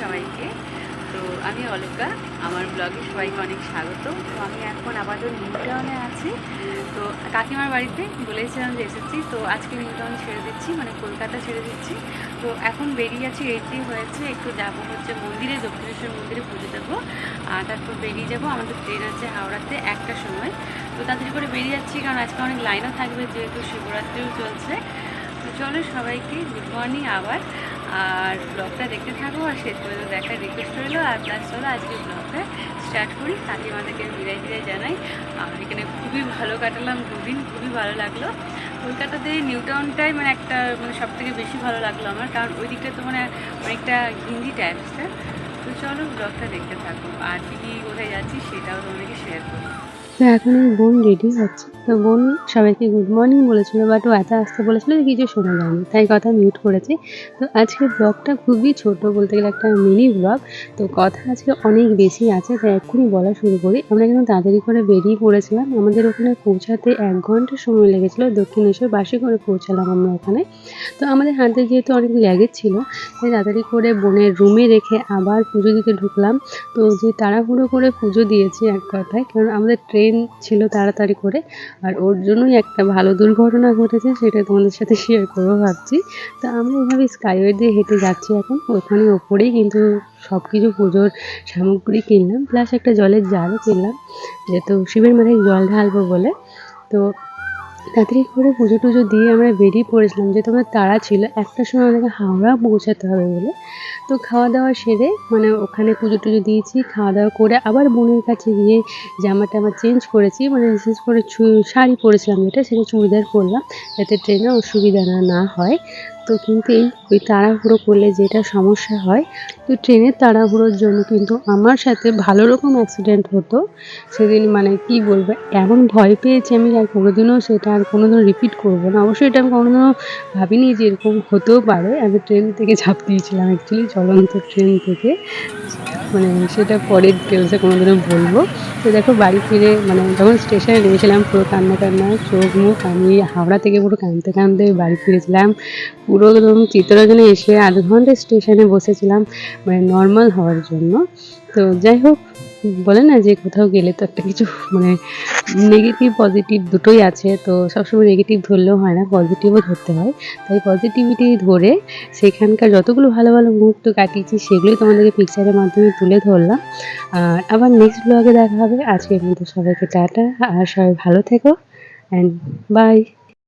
সবাইকে। তো আমি অলকা, আমার ব্লগে সবাইকে অনেক স্বাগত। তো আমি এখন আপাতত নিউটাউনে আছি। তো কাকিমার বাড়িতে বলেছিলাম যে এসেছি, তো আজকে নিউটাউন ছেড়ে দিচ্ছি মানে কলকাতা ছেড়ে দিচ্ছি। তো এখন বেরিয়ে আছি, রেডি হয়েছে, একটু যাব হচ্ছে মন্দিরে, দক্ষিণেশ্বর মন্দিরে পুজো দেবো। আর তারপর বেরিয়ে যাব আমাদের ট্রেন আছে হাওড়াতে একটা সময়। তো তাড়াতাড়ি করে বেরিয়ে যাচ্ছি, কারণ আজকে অনেক লাইনও থাকবে, যেহেতু শিবরাত্রিও চলছে। তো চলো সবাইকে গুড মর্নিং আবার। আর ব্লগটা দেখতে থাকো, আর শেষ পর্যন্ত দেখার রিকোয়েস্ট রইল। আর তার চলো আজকে ব্লগটা স্টার্ট করি। তাকে কাকিমাদেরকে বিদায় বিদায় জানাই। আর এখানে খুবই ভালো কাটালাম, দুদিন খুবই ভালো লাগল। কলকাতাতে নিউ টাউনটাই মানে একটা মানে সব থেকে বেশি ভালো লাগল আমার, কারণ ওই দিকটা তো মানে অনেকটা হিন্দি টাইপসটা তো চলো ব্লগটা দেখতে থাকো। আর কি কোথায় যাচ্ছি সেটাও তোমাদেরকে শেয়ার করব। তো এখন এই বোন রেডি হচ্ছে। তো বোন সবাইকে গুড মর্নিং বলেছিল বাট ও এত আসতে বলেছিল যে কিছু শোনা যায়নি। তাই কথা মিউট করেছে। তো আজকে ব্লগটা খুবই ছোট বলতে গেলে একটা মিনি ব্লগ তো কথা আজকে অনেক বেশি আছে, তাই এক্ষুনি বলা শুরু করি। আমরা কিন্তু তাড়াতাড়ি করে বেরিয়ে পড়েছিলাম। আমাদের ওখানে পৌঁছাতে এক ঘণ্টা সময় লেগেছিলো। দক্ষিণেশ্বর বাসে করে পৌঁছালাম আমরা ওখানে। তো আমাদের হাতে যেহেতু অনেক ল্যাগেজ ছিল, তাই তাড়াতাড়ি করে বোনের রুমে রেখে আবার পুজো দিতে ঢুকলাম। তো যে তাড়াহুড়ো করে পুজো দিয়েছি এক কথায়, কারণ আমাদের ট্রেন ছিল তাড়াতাড়ি করে। আর ওর জন্যই একটা ভালো দুর্ঘটনা ঘটেছে, সেটা তোমাদের সাথে শেয়ার করব ভাবছি। তো আমরা এভাবে স্কাইওয়ে দিয়ে হেঁটে যাচ্ছি এখন। ওখানে ওপরেই কিন্তু সব কিছু পুজোর সামগ্রী কিনলাম প্লাস একটা জলের জারও কিনলাম, যেহেতু শিবের মাথায় জল ঢালবো বলে। তো তাড়াতাড়ি করে পুজো টুজো দিয়ে আমরা বেরিয়ে পড়েছিলাম যেহেতু আমার তাড়া ছিল, একটা সময় আমাদেরকে হাওড়া পৌঁছাতে হবে বলে। তো খাওয়া দাওয়া সেরে মানে ওখানে পুজো টুজো দিয়েছি, খাওয়া দাওয়া করে আবার বোনের কাছে গিয়ে জামাটা আমার চেঞ্জ করেছি মানে বিশেষ করে শাড়ি পরেছিলাম যেটা, সেটা চুড়িদার পরলাম, যাতে ট্রেনে অসুবিধা না না হয়। তো কিন্তু এই ওই তাড়াহুড়ো করলে যেটা সমস্যা হয়, তো ট্রেনের তাড়াহুড়োর জন্য কিন্তু আমার সাথে ভালো রকম অ্যাক্সিডেন্ট হতো। সেদিন মানে কি বলব, এমন ভয় পেয়েছি আমি আর কোনোদিনও সেটা আর কোনোদিনও রিপিট করব না। অবশ্যই এটা আমি কোনোদিনও ভাবিনি যে এরকম হতেও পারে। আমি ট্রেন থেকে ঝাঁপ দিয়েছিলাম অ্যাকচুয়ালি চলন্ত ট্রেন থেকে। মানে সেটা পরের ডিটেলসে কোনোদিনও বলব। তো দেখো বাড়ি ফিরে মানে যখন স্টেশনে নেমেছিলাম, পুরো কান্না কান্না, চোখ মুখ, আমি হাওড়া থেকে পুরো কাঁদতে কাঁদতে বাড়ি ফিরেছিলাম। পুরো একদম চিত্তরঞ্জনে এসে আধ ঘণ্টা স্টেশনে বসেছিলাম মানে নর্মাল হওয়ার জন্য। তো যাই হোক বলে না যে কোথাও গেলে তো একটা কিছু মানে নেগেটিভ পজিটিভ দুটোই আছে। তো সবসময় নেগেটিভ ধরলেও হয় না পজিটিভও ধরতে হয়। তাই পজিটিভিটি ধরে সেখানকার যতগুলো ভালো ভালো মুহূর্ত কাটিয়েছি, সেগুলোই তোমাদেরকে পিকচারের মাধ্যমে তুলে ধরলাম। আর আবার নেক্সট ব্লগে দেখা হবে। আজকের মতো সবাইকে টাটা, আর সবাই ভালো থেকো অ্যান্ড বাই